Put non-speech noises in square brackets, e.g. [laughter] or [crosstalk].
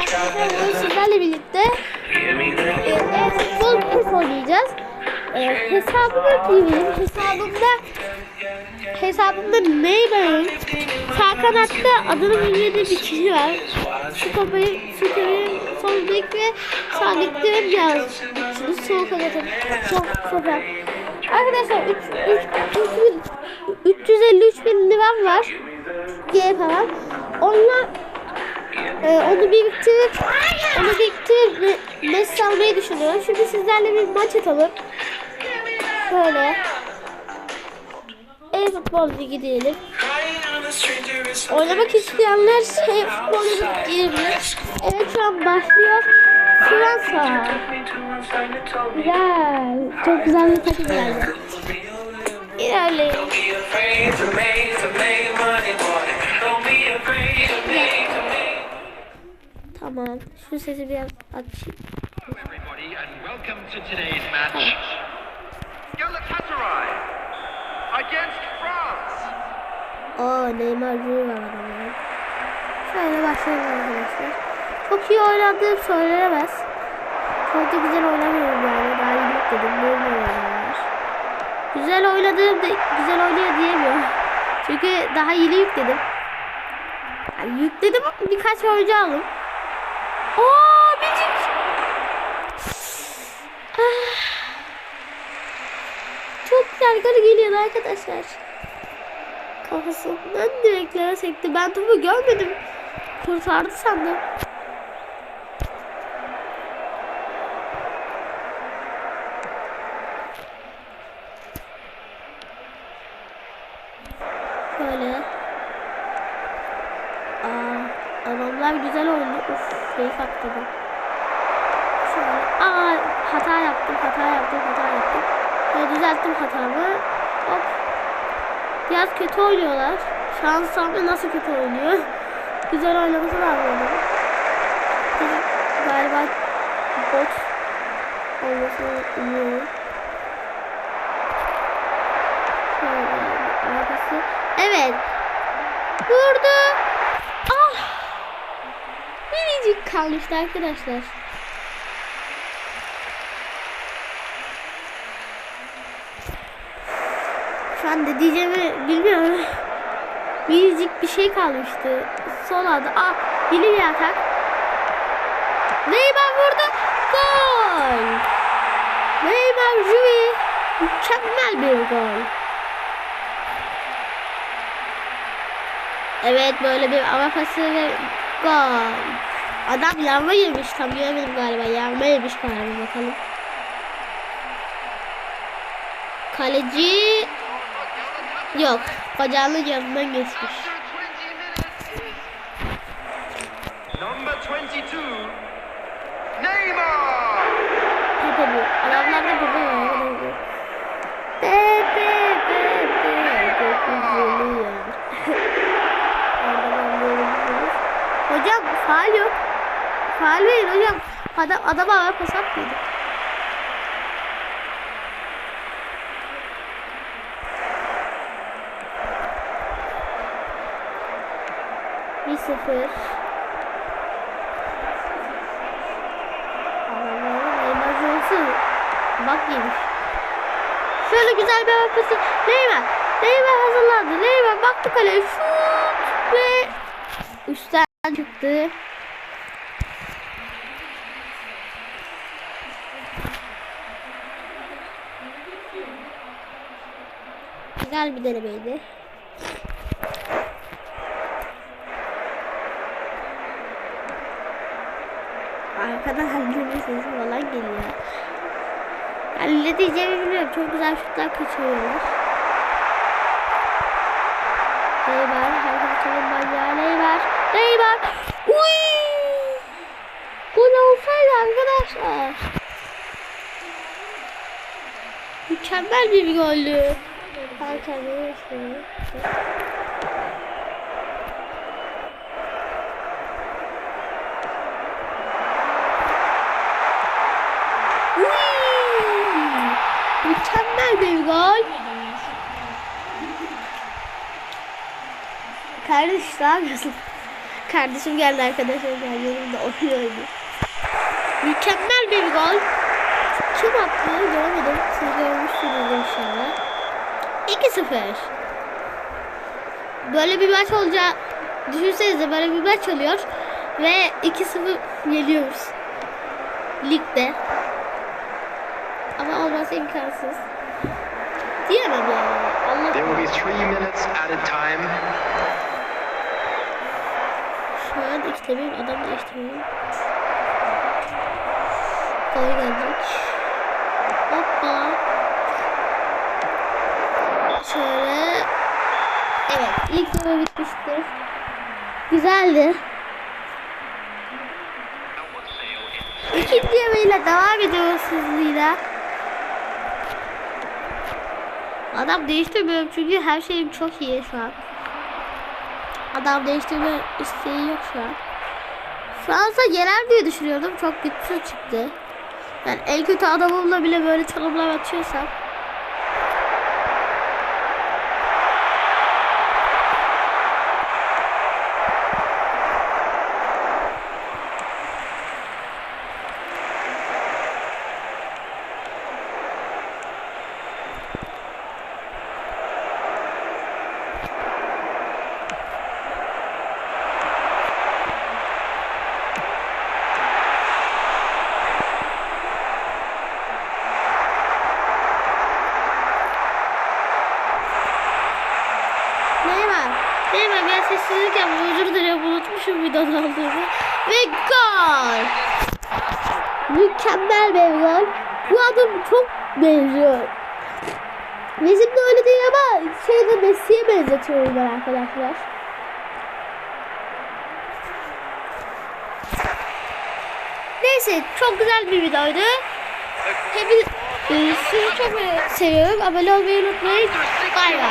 bugün sizlerle birlikte e, e-futbol pes oynayacağız. E, hesabımı diyeyim. Hesabımda hesabımda Neymar'ın sağ kanatta adını bilmediğim bir kişi var. Stopper'in, Stopper'in sol bek ve sağ beklerim yaz. Şimdi sol kanatım. Sol stoper. Arkadaşlar 3, 3, 353 bin liram var. G falan. Onunla ee, onu biriktirip onu biriktirip me- Messi almayı düşünüyorum. Şimdi sizlerle bir maç atalım. Böyle. E-futbol ligi diyelim. Oynamak isteyenler şey futbol ligi girebilir. Evet şu an başlıyor. Fransa. Güzel. Çok güzel bir takım geldi. İlerleyin. Tamam. Şu sesi biraz açayım. everybody, and welcome to today's match. Galatasaray against France. Aa Neymar Junior var adamın. Şöyle başlayalım arkadaşlar. Çok iyi oynadığım söylenemez. Çok da güzel oynamıyorum yani. Daha iyi yükledim. Böyle oynuyorlar. Güzel oynadığım da güzel oynuyor diyemiyorum. Çünkü daha yeni yükledim. Yani yükledim birkaç oyuncu aldım. Aa Bicik. Ah. Gol geliyor arkadaşlar. Kafasından direklere sekti. Ben topu görmedim. Kurtardı sandım. Şöyle. Aa, adamlar güzel oynuyor. Uf, şeyi patladı. Şöyle. Aa, hata yaptım, hata yaptım, hata yaptım. Şöyle düzelttim hatamı. Hop. Biraz kötü oynuyorlar. Şans ama nasıl kötü oynuyor? [laughs] Güzel oynaması lazım. Galiba bot olması umuyorum. Evet. Vurdu. Ah. Minicik kalmıştı arkadaşlar. An ne diyeceğimi bilmiyorum. Minicik bir şey kalmıştı. Sol adı. Ah yeni bir atak. Neymar vurdu. Gol. Neymar Jui. Mükemmel bir gol. Evet böyle bir hava ve gol. Adam yanma yemiş. Tam göremedim galiba. Yanma yemiş galiba bakalım. Kaleci yok. Bacağının yanından geçmiş. Number 22, Neymar. Pepe bu. Adamlar da Pepe var. Pepe Pepe ya. Anlıyorum. Hocam faal yok. Faal verin hocam. Adam adama hava pas atmadı. Sıfır. Adamların emerjansı. Bak yemiş. Şöyle güzel bir arkası. Neymar. Neymar hazırlandı. Neymar baktı kaleye. Şut ve üstten çıktı. Güzel bir denemeydi. Arkadan halileme sesi falan geliyor. Yani ne diyeceğimi bilmiyorum. Çok güzel şutlar kaçırıyorlar. Neymar. Arkadaşlarım manyağı Neymar. Neymar. Uy! Gol olsaydı arkadaşlar. Mükemmel bir goldü. Arkadaşlar. Uy! Gol. Kardeş ne? [laughs] Kardeşim geldi arkadaşlar. Ben yanımda oynuyordu. Mükemmel bir gol. Kim attı? Göremedim. Siz görmüşsünüz inşallah. 2-0. Böyle bir maç olacağı düşünsenize böyle bir maç oluyor ve 2-0 yeniyoruz. Ligde. Ama olması imkansız. Diyemem yani. Allah There will be three minutes added time. Şu an istemiyorum. Adam da istemiyorum. Gol gelecek. Hoppa. Şöyle. Evet. ilk yarı bitmiştir. Güzeldi. İkinci yarıyla devam ediyoruz hızlıyla. Adam değiştirmiyorum çünkü her şeyim çok iyi şu an. Adam değiştirme isteği yok şu an. Fransa yener diye düşünüyordum. Çok güçsüz çıktı. Yani en kötü adamımla bile böyle çalımlar atıyorsam. Neymar. Neymar ben sessizlik yapmış. Özür dilerim unutmuşum videoda olduğunu. Ve gol. Mükemmel bir gol. Bu adam çok benziyor. Bizim de öyle değil ama şeyde Messi'ye benzetiyorum ben arkadaşlar. Neyse çok güzel bir videoydu. Hepiniz, sizi çok seviyorum. Abone olmayı unutmayın. Bay bay.